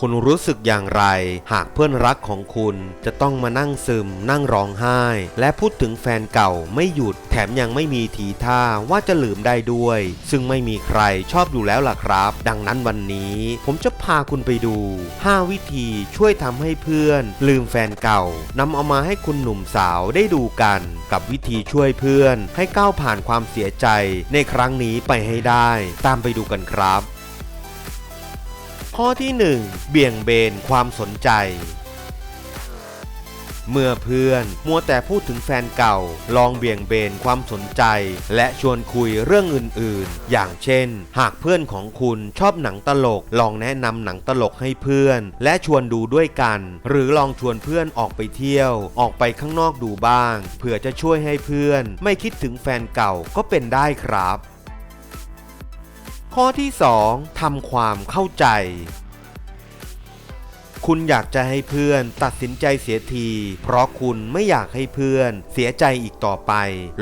คุณรู้สึกอย่างไร หากเพื่อนรักของคุณจะต้องมานั่งซึม นั่งร้องไห้ และพูดถึงแฟนเก่าไม่หยุด แถมยังไม่มีทีท่าว่าจะลืมได้ด้วย ซึ่งไม่มีใครชอบอยู่แล้วล่ะครับ ดังนั้นวันนี้ ผมจะพาคุณไปดู 5 วิธีช่วยทำให้เพื่อน ลืมแฟนเก่านำเอามาให้คุณหนุ่มสาวได้ดูกัน กับวิธีช่วยเพื่อน ให้ก้าวผ่านความเสียใจในครั้งนี้ไปให้ได้ ตามไปดูกันครับ ข้อที่ 1 เบี่ยงเบนความสนใจ เมื่อเพื่อนมัวแต่พูดถึงแฟนเก่า ลองเบี่ยงเบนความสนใจ และชวนคุยเรื่องอื่นๆ อย่างเช่น หากเพื่อนของคุณชอบหนังตลก ลองแนะนำหนังตลกให้เพื่อน และชวนดูด้วยกัน หรือลองชวนเพื่อนออกไปเที่ยว ออกไปข้างนอกดูบ้างเผื่อจะช่วยให้เพื่อน ไม่คิดถึงแฟนเก่าก็เป็นได้ครับ ข้อที่ 2ทำความเข้าใจ คุณอยากจะให้เพื่อนตัดสินใจเสียที เพราะคุณไม่อยากให้เพื่อนเสียใจอีกต่อไป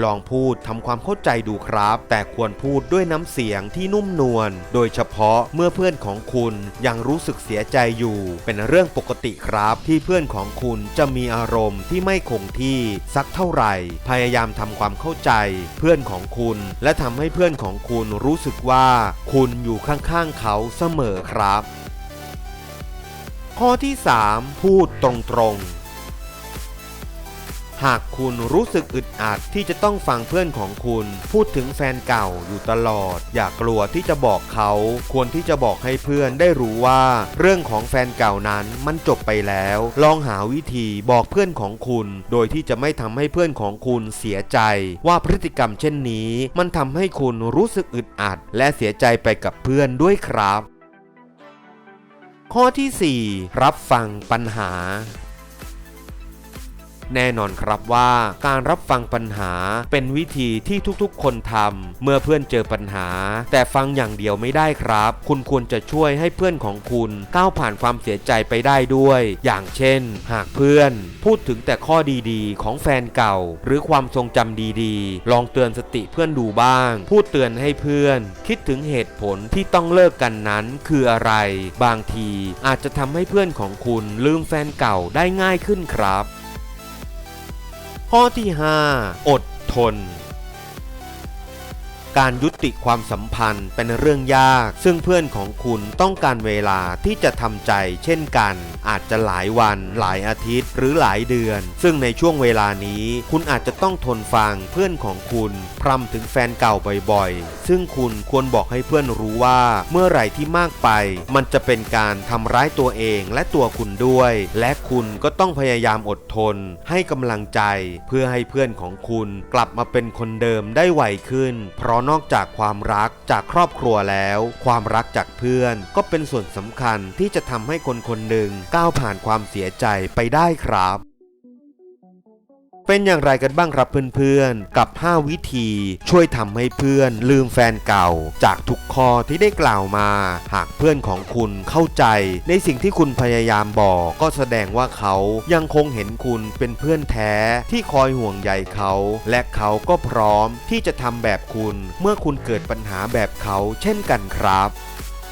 ลองพูดทำความเข้าใจดูครับ แต่ควรพูดด้วยน้ำเสียงที่นุ่มนวล โดยเฉพาะเมื่อเพื่อนของคุณยังรู้สึกเสียใจอยู่ เป็นเรื่องปกติครับ ที่เพื่อนของคุณจะมีอารมณ์ที่ไม่คงที่สักเท่าไหร่ พยายามทำความเข้าใจ เพื่อนของคุณและทำให้เพื่อนของคุณรู้สึกว่า คุณอยู่ข้างๆเขาเสมอครับ ข้อที่ 3 พูดตรงๆ หากคุณรู้สึกอึดอัดที่จะต้องฟังเพื่อนของคุณ พูดถึงแฟนเก่าอยู่ตลอด อย่ากลัวที่จะบอกเขา ควรที่จะบอกให้เพื่อนได้รู้ว่า เรื่องของแฟนเก่านั้นมันจบไปแล้ว ลองหาวิธีบอกเพื่อนของคุณ โดยที่จะไม่ทำให้เพื่อนของคุณเสียใจ ว่าพฤติกรรมเช่นนี้ มันทำให้คุณรู้สึกอึดอัด และเสียใจไปกับเพื่อนด้วยครับ ข้อที่ 4 รับฟังปัญหา แน่นอนครับว่าการรับฟังปัญหาเป็นวิธีที่ทุกๆ คนทำเมื่อเพื่อนเจอปัญหา แต่ฟังอย่างเดียวไม่ได้ครับ คุณควรจะช่วยให้เพื่อนของคุณก้าวผ่านความเสียใจไปได้ด้วย อย่างเช่น หากเพื่อน พูดถึงแต่ข้อดีๆ ของแฟนเก่า หรือความทรงจำดีๆ ลองเตือนสติเพื่อนดูบ้าง พูดเตือนให้เพื่อน คิดถึงเหตุผลที่ต้องเลิกกันนั้นคืออะไร บางทีอาจจะทำให้เพื่อนของคุณลืมแฟนเก่าได้ง่ายขึ้นครับ ข้อที่ 5 อดทน การยุติความสัมพันธ์เป็นเรื่องยาก ซึ่งเพื่อนของคุณต้องการเวลาที่จะทำใจเช่นกัน อาจจะหลายวัน หลายอาทิตย์ หรือหลายเดือน ซึ่งในช่วงเวลานี้ คุณอาจจะต้องทนฟังเพื่อนของคุณพร่ำถึงแฟนเก่าบ่อยๆ ซึ่งคุณควรบอกให้เพื่อนรู้ว่า เมื่อไหร่ที่มากไป มันจะเป็นการทำร้ายตัวเองและตัวคุณด้วย และคุณก็ต้องพยายามอดทน ให้กำลังใจ เพื่อให้เพื่อนของคุณกลับมาเป็นคนเดิมได้ไวขึ้น เพราะนอกจากความรักจากครอบครัวแล้ว ความรักจากเพื่อน ก็เป็นส่วนสำคัญที่จะทำให้คนคนหนึ่งก้าวผ่านความเสียใจไปได้ครับ เป็นอย่างไรกันบ้างครับเพื่อนๆ กับ 5 วิธี ช่วยทำให้เพื่อนลืมแฟนเก่า จากทุกข้อที่ได้กล่าวมา หากเพื่อนของคุณเข้าใจ ในสิ่งที่คุณพยายามบอก ก็แสดงว่าเขายังคงเห็นคุณเป็นเพื่อนแท้ที่คอยห่วงใยเขา และเขาก็พร้อมที่จะทำแบบคุณ เมื่อคุณเกิดปัญหาแบบเขา เช่นกันครับ